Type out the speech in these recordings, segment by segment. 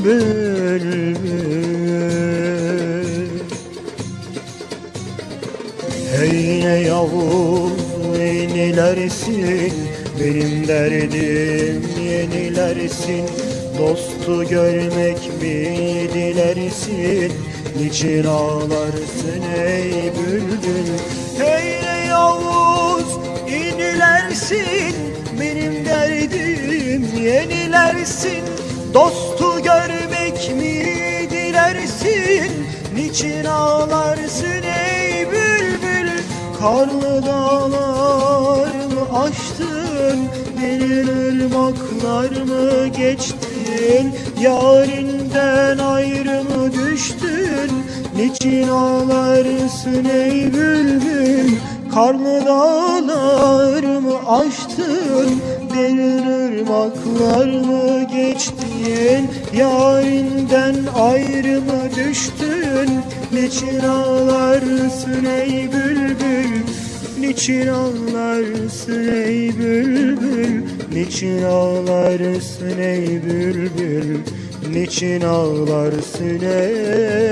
Hey ne Yavuz yenilersin. Benim derdim yenilersin. Dostu görmek mi dilersin? Niçin ağlarsın ey bülbül? Hey ne Yavuz yenilersin. Benim derdim yenilersin. Dostu Niçin ağlarsın ey bülbül. Karlı dağlar mı aştın? Derin ırmaklar mı geçtin? Yarinden ayrı mı düştün? Niçin ağlarsın ey bülbül Karlı dağlar mı aştın Derin ırmaklar mı geçtin Yarinden ayrı mı düştün. Niçin ağlarsın ey bülbül? Niçin ağlarsın ey bülbül? Niçin ağlarsın ey bülbül? Niçin ağlarsın ey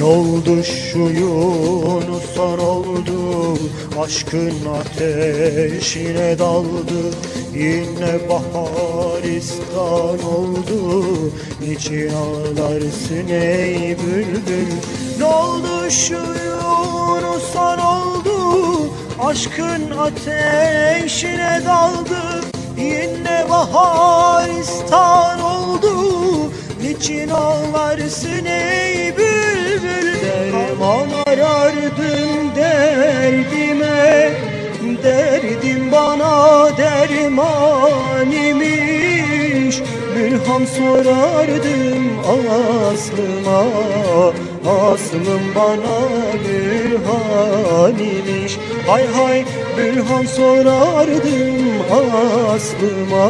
ne oldu şu Yunus'a ne oldu Aşkın ateşine daldı. Yine baharistan oldu Niçin ağlarsın ey bülbül? Ne oldu şu Yunus'a ne oldu Aşkın ateşine daldı. Yine baharistan oldu Niçin ağlarsın ey bülbül Mülham sorardım aslıma. Aslım bana bürhan imiş Hay hay bürhan sorardım aslıma.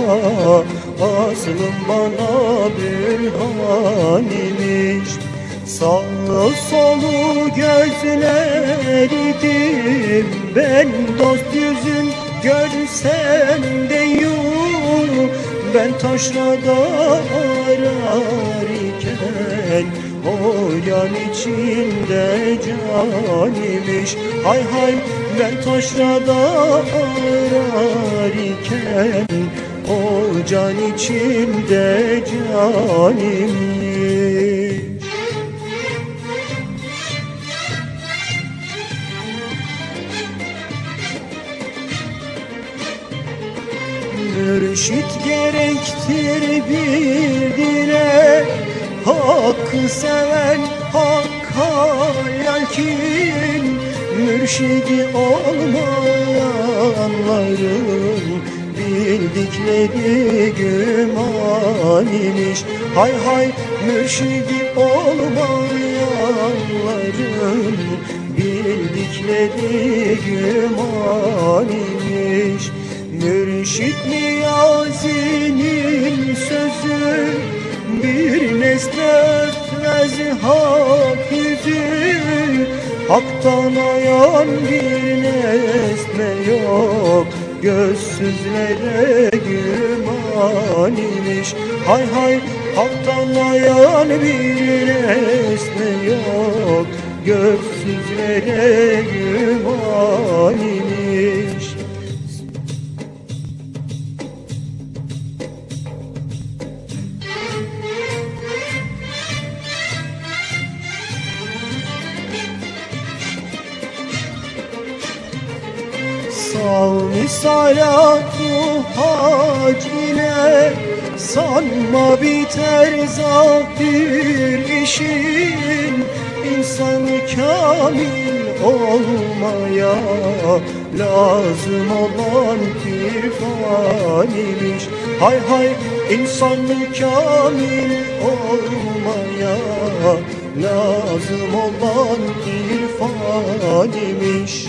Aslım bana bürhan imiş Sağ solu gözlerdim. Ben dost yüzün görsem de yum Ben taşrada arar iken O yan içinde can imiş Hay hay ben taşrada arar iken O can içinde can Mürşit gerektir bir dile. Hakkı seven hakka yelkin Mürşidi olmayanların Bildikleri güman imiş. Hay hay mürşidi olmayanların Bildikleri güman imiş Mürşit Niyazi'nin sözü? Bir nesne örtmez hak yüzü. Haktan ayan bir nesne yok. Gözsüzlere güman imiş. Hay hay haktan ayan bir nesne yok. Gözsüzlere Savmi salatu hac ile Sanma biter zafir işin. İnsanı kamil olmaya Lazım olan irfan imiş Hay hay insanı kamil olmaya Lazım olan irfan imiş